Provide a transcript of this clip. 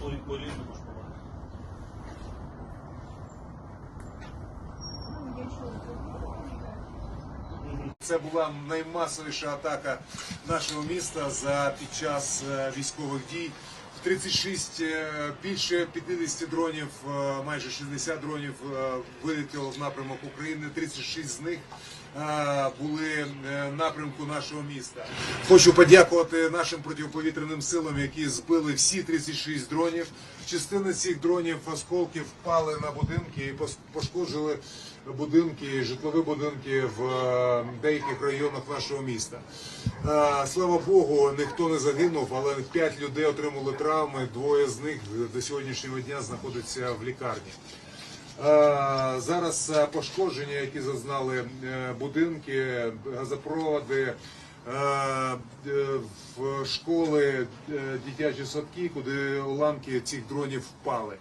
по різному ж буває. Це була наймасовіша атака нашого міста за під час е, військових дій. 36, е, більше 50 дронів, е, майже 60 дронів вилетіло в напрямок України. 36 з них були е, напрямку нашого міста. Хочу подякувати нашим протиповітряним силам, які збили всі 36 дронів. Частина цих дронів осколків впали на будинки і пошкоджили будинки, житлові будинки в е, деяких районах нашого міста. Е, Слава Богу, ніхто не загинув, але п'ять людей отримали травми. Двоє з них до сьогоднішнього дня знаходяться в лікарні. Е, Зараз е, пошкодження, які зазнали е, будинки, газопроводи, в школи, дитячі садки, куди уламки цих дронів впали.